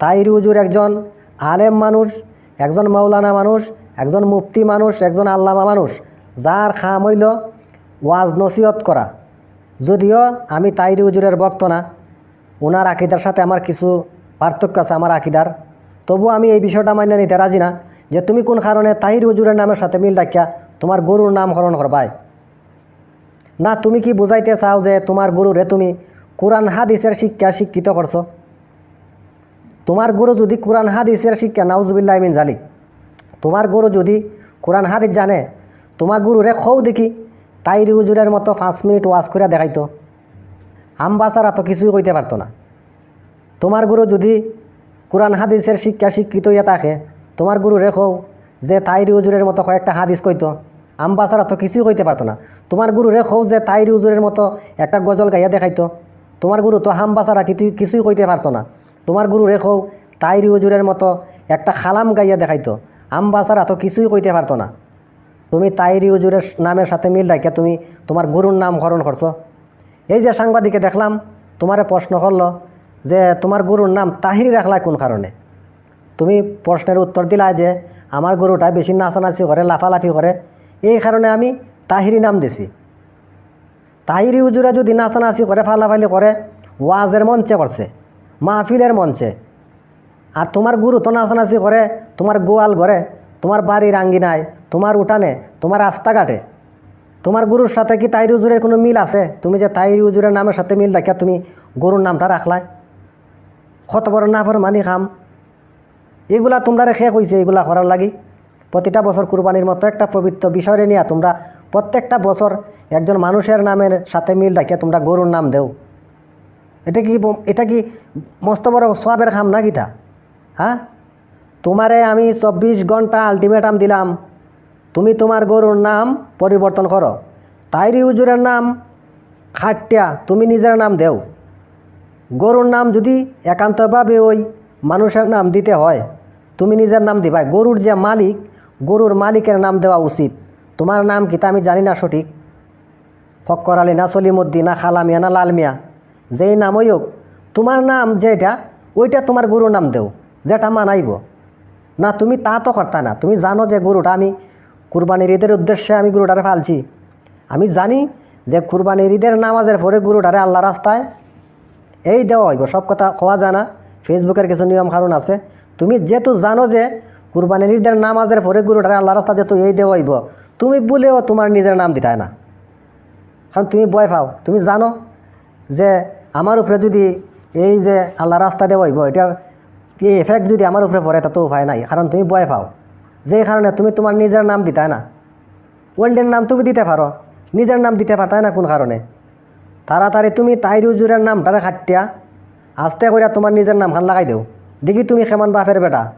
তাইরি হুজুর একজন আলেম মানুষ, একজন মৌলানা মানুষ, একজন মুফতি মানুষ, একজন আল্লামা মানুষ, যার খাম হইল ওয়াজ নসিহত করা। যদিও আমি তাইরি হুজুরের বক্ত না ওনার আকিদার সাথে আমার কিছু পার্থক্য আছে, আমার আকিদার। তবু আমি এই বিষয়টা মান্য নিতে রাজি না যে তুমি কোন কারণে তাহির হুজুরের নামের সাথে মিল রাখিয়া তোমার গরুর নাম হরণ করবাই। না, তুমি কি বুঝাইতে চাও যে তোমার গুরুরে তুমি কোরআন, হাদিসের শিক্ষা শিক্ষিত করছ? তোমার গুরু যদি কোরআন হাদিসের শিক্ষা, নাউজুবিল্লাহ মিন জালিক তোমার গুরু যদি কোরআন, হাদিস জানে, তোমার গুরুরে খৌ দেখি, তাইরি হুজুরের মতো পাঁচ মিনিট ওয়াজ করে দেখাইতো। আমবাসারা তো কিছুই কইতে পারতো না। তোমার গুরু যদি কোরআন হাদিসের শিক্ষা শিক্ষিত হইয়া থাকে, তোমার গুরু রেখো যে তাইরি হুজুরের মতো কয়েকটা হাদিস কইতো, আমবাসারা তো কিছুই কইতে পারতো না। তোমার গুরু রেখো যে তাইরি হুজুরের মতো একটা গজল গাইয়া দেখাইতো, তোমার গুরু তো হামবাসারা কিছু, কিছুই কইতে পারতো না। তোমার গুরু রেখো তাইরি হুজুরের মতো একটা খালাম গাইয়া দেখাইতো। আমবাসারা তো কিছুই কইতে পারতো না। তুমি তাইরি হুজুরের নামের সাথে মিল রাখিয়া তুমি তোমার গুরুর নাম হরণ করছ। এই যে সাংবাদিকে দেখলাম, তোমারে প্রশ্ন করল যে তোমার গুরুর নাম তাহিরি রাখলা কোন কারণে? তুমি প্রশ্নের উত্তর দিলা যে আমার গরুটা বেশি নাচানাচি করে, লাফালাফি করে, এই কারণে আমি তাহিরি নাম দিছি। তাহিরি হুজুরা যদি নাচানাচি করে, ফালাফালি করে, ওয়াজের মঞ্চে করছে। মাহফিলের মঞ্চে। আর তোমার গুরু তো নাচানাচি করে, তোমার গোয়াল ঘরে, তোমার বাড়ির আঙ্গিনায়, তোমার উঠানে, তোমার রাস্তাঘাটে। তোমার গুরুর সাথে কি তাইরি হুজুরের কোনো মিল আছে? তুমি যে তাইরি হুজুরের নামের সাথে মিল রাখিয়া তুমি গরুর নামটা রাখলাই। কত বড় না মানি খাম। এগুলা তোমরা রেখে কইছে, এগুলা করার লাগি। প্রতিটা বছর কুরবানির মতো একটা পবিত্র বিষয় নিয়ে তোমরা প্রত্যেকটা বছর একজন মানুষের নামের সাথে মিল রাখিয়া তোমরা গরুর নাম দেও। এটা কি এটা কি মস্ত বড় সবের খাম না গীতা হ্যাঁ? তোমারে আমি চব্বিশ ঘণ্টা আলটিমেটাম দিলাম। তুমি তোমার গরুর নাম পরিবর্তন করো। তাইরি উজুরের নাম খাটিয়া তুমি নিজের নাম দেও। গরুর নাম যদি একান্তভাবে ওই মানুষের নাম দিতে হয়, তুমি নিজের নাম দিবা গরুর যে মালিক, গরুর মালিকের নাম দেওয়া উচিত। তোমার নাম কি তা আমি জানি না সঠিক। ফক্কর আলী, না সলিমুদ্দিন, না খালামিয়া, না লালমিয়া। যেই নাম ওই হোক, তোমার নাম যেটা ওইটা তোমার গরুর নাম দেও, যেটা মানাইব। না, তুমি তা তো করতা না, তুমি জানো যে গরুটা আমি, কুরবানির ঈদের উদ্দেশ্যে আমি গরুটারে ফালছি। আমি জানি যে কুরবানির ঈদের নামাজের পরে গরুটারে আল্লাহ রাস্তায় এই দেওয়া হইব, সব কথা হওয়া জানা ফেসবুকের কিছু নিয়ম কারণ আছে। তুমি যেহেতু জানো যে কুরবানির ঈদের নামাজের পরে গরুটারে আল্লাহ রাস্তা যেহেতু এই দেওয়া হইব, তুমি বলেও তোমার নিজের নাম দিতে হয় না। কারণ তুমি বয় পাও, তুমি জানো যে আমার উপরে যদি এই যে আল্লাহ রাস্তা দেওয়া হইব, এটার এই এফেক্ট যদি আমার উপরে পড়ে তা তো উপায় নাই। কারণ তুমি বয় পাও। যেই কারণে তুমি তোমার নিজের নাম দিতে না? ওয়ার্ল্ডের নাম তুমি দিতে পারো। নিজের নাম দিতে পারতাই না? কোন কারণে? তাড়াতাড়ি তুমি তাইরি হুজুরের নামটারে খাটিয়া আস্তে করে তোমার নিজের নাম খান লাগাই দেও। দেখি তুমি কেমন বাফের বেটা।